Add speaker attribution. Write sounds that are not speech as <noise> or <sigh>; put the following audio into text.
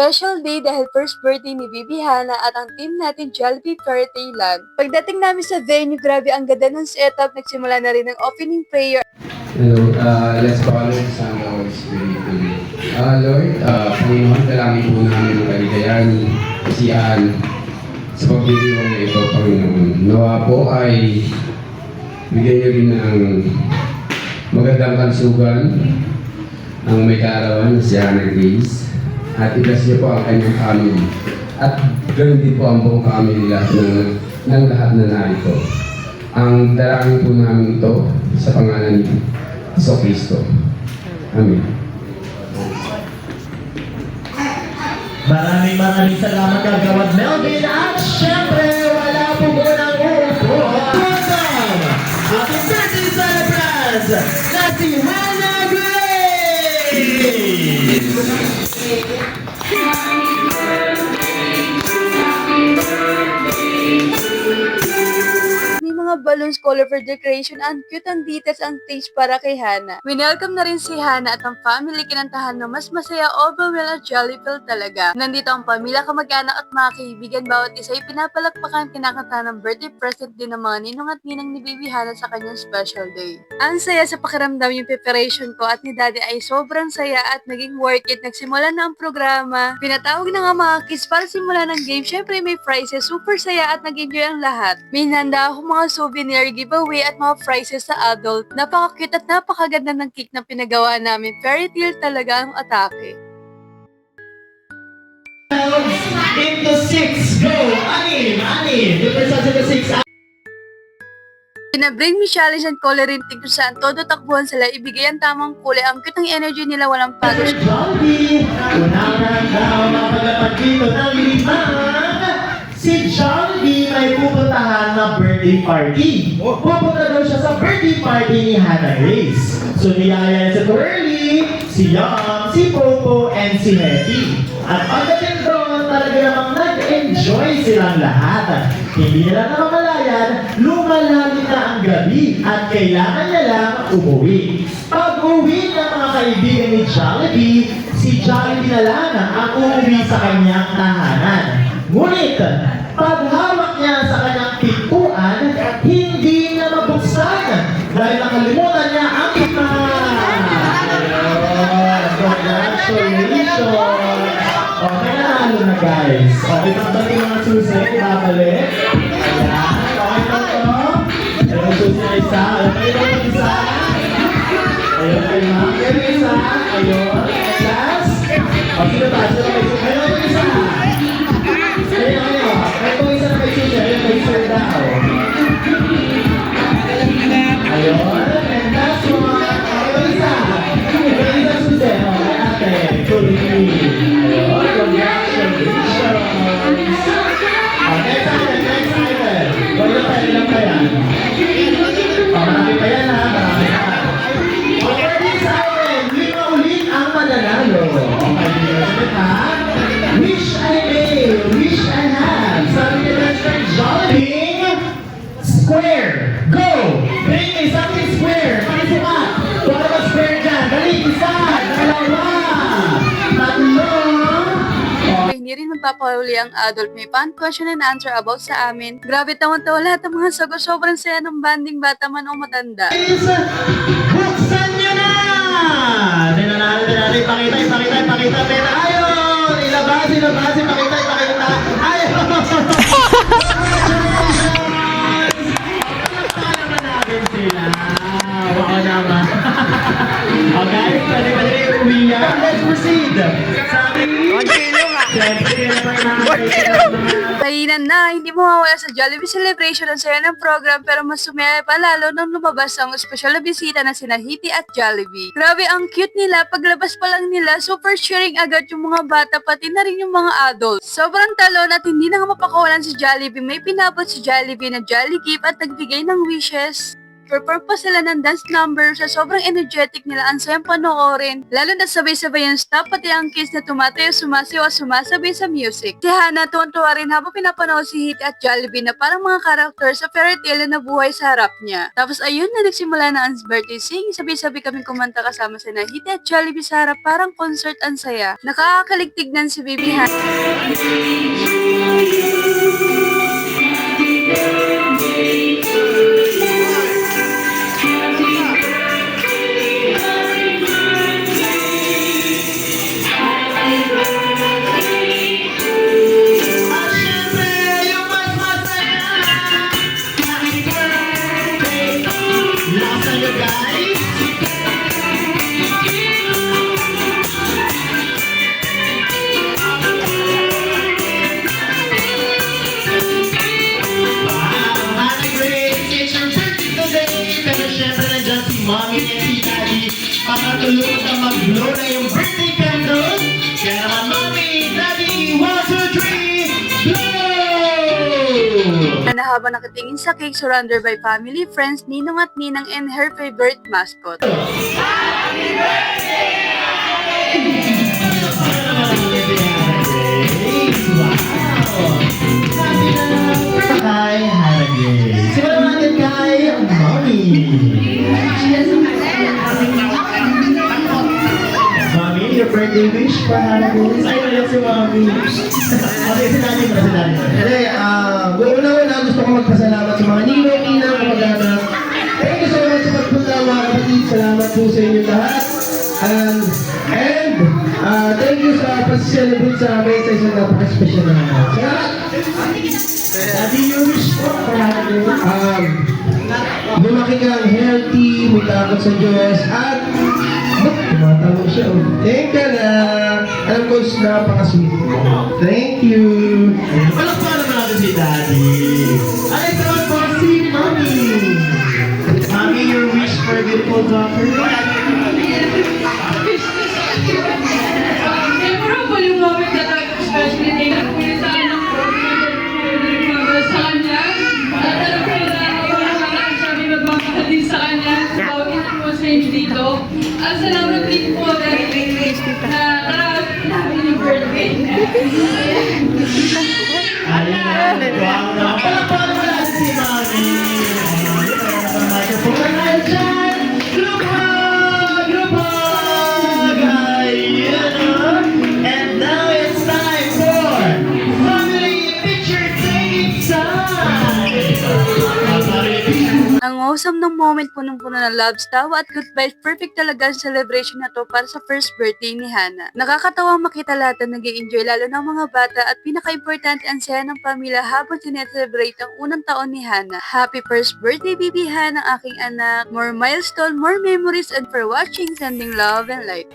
Speaker 1: Special day dahil first birthday ni Bibi Hana at ang team natin Jollibee Fairy Tale Pagdating namin sa venue, grabe ang ganda ng setup. Nagsimula na rin ng opening prayer
Speaker 2: Hello, uh, let's it Son, Holy Spirit. Uh, Lord, uh, Panginoon, dalangin po namin ang si Ann sa pagdiriwang na ito, Panginoon. Nawa po ay bigyan niyo rin ng magandang kansugan ang may kaarawan si Hannah Grace at itas niyo po ang kanyang family at ganoon din po ang buong family lahat ng, ng lahat na narito. Ang dalangin po namin ito sa pangalan ni Iso Kristo. Amen.
Speaker 3: Maraming maraming salamat kagawad Melvin at syempre
Speaker 1: mga balloons, colorful decoration, and cute ang details ang stage para kay Hana. Winelcome na rin si Hana at ang family kinantahan na mas masaya overwhelm at jolliful talaga. Nandito ang pamilya, kamag-anak at mga kaibigan. Bawat isa ay pinapalakpakan kinakanta ng birthday present din ng mga ninong at ninang ni Baby Hana sa kanyang special day. Ang saya sa pakiramdam yung preparation ko at ni Daddy ay sobrang saya at naging worth it. Nagsimula na ang programa. Pinatawag na nga mga kids para simula ng game. Syempre may prizes. Super saya at nag-enjoy ang lahat. May hinanda ako mga souvenir giveaway at mga prizes sa adult. Napaka-cute at napakaganda ng cake na pinagawa namin. Fairy tale talaga ang atake.
Speaker 3: Into six, go! Anim, anim! First into six,
Speaker 1: Pinabring me challenge and coloring kung saan todo takbuhan sila ibigay ang tamang kulay. Ang cute ng energy nila walang pagod.
Speaker 3: Jollibee, unang daw mapagapag dito ng limang si Jollibee may pupuntahan na birthday party. Pupunta daw siya sa birthday party ni Hannah Grace. So niyaya si Twirly, si Yum, si Popo, and si Hetty. At pagdating doon, talaga namang nag-enjoy silang lahat. Hindi nila namamalayan, lumalapit na ang gabi at kailangan niya lang umuwi. Pag uwi ng mga kaibigan ni Jollibee, si Jollibee na lang ang uuwi sa kanyang tahanan. Ngunit, paghawak niya sa kanyang pintuan, hindi niya mabuksan dahil nakalimutan niya ang Congratulations! Okay, nanalo na guys. Okay, pagdating mga susi, babalik. Ayan, okay po to. Ayun, susi na isa. Ayun, kayo na isa. Ayun, kayo. Ayun, yung isa. Ayun, last. O, sino ba? Sino
Speaker 1: hindi rin magpapahuli ang adult. May fan question and answer about sa amin. Grabe tawan-tawa lahat ng mga sagot. Sobrang saya ng banding bata man o matanda.
Speaker 3: is buksan nyo na! Tingnan natin, tingnan natin, ipakita, ipakita, ipakita, tingnan, ayun! Ilabas, ilabas, ipakita, ipakita, ayun! <laughs> Palakpakan naman. <laughs> Okay, pwede pwede uwi yan. Let's proceed. Sabi,
Speaker 1: Kainan na, hindi mo mawala sa Jollibee Celebration ang saya ng program pero mas sumaya pa lalo nung lumabas ang espesyal na bisita na sina Hiti at Jollibee. Grabe ang cute nila, paglabas pa lang nila, super sharing agad yung mga bata pati na rin yung mga adults. Sobrang talon at hindi na nga mapakawalan si Jollibee, may pinabot si Jollibee na Jolly Gift at nagbigay ng wishes. Pa sila ng dance number sa sobrang energetic nila. Ang sayang panoorin. Lalo na sabay-sabay yung staff pati ang kids na tumatayo, sumasayaw at sumasabay sa music. Si Hana tuwan-tuwa rin habang pinapanood si Hiti at Jollibee na parang mga karakter sa fairy tale na nabuhay sa harap niya. Tapos ayun na nagsimula na ang birthday sing. Sabay-sabay kami kumanta kasama sa na Hiti at Jollibee sa harap parang concert ang saya. Nakakakaligtignan si Baby Hana.
Speaker 3: Na
Speaker 1: habang nakatingin sa cake surrounded by family, friends, ninong at ninang and her favorite mascot.
Speaker 3: Kay Hannah Grace. Simulan natin kay. Mommy, for Hannah Grace? Ay, wala si Mommy. Okay, si Daddy mo, si mo.
Speaker 4: Hindi, ah, una-una gusto ko magpasalamat sa mga ninong, ninang, kamag-anak. Thank you so much sa pagpunta mga kapatid. Salamat po sa inyo lahat. And, and, ah, thank you sa pag-celebrate sa amin sa isang napaka-special na naman. Salamat!
Speaker 3: Daddy, your wish Grace?
Speaker 4: Um, lumaki kang healthy, may takot sa Diyos, at Tumatawag siya? Thank you na. Alam ko, napaka-sweet mo. Thank you.
Speaker 3: Palakpakan naman natin si Daddy. Ay, ito po si Mommy. Mommy, your wish for beautiful daughter?
Speaker 1: Awesome ng moment punong-puno ng loves, tawa at good vibes, perfect talaga ang celebration na to para sa first birthday ni Hana. Nakakatawa makita lahat na nag enjoy lalo ng mga bata at pinaka-importante ang saya ng pamilya habang sineselebrate ang unang taon ni Hana. Happy first birthday, baby Hana, aking anak. More milestone, more memories, and for watching, sending love and light.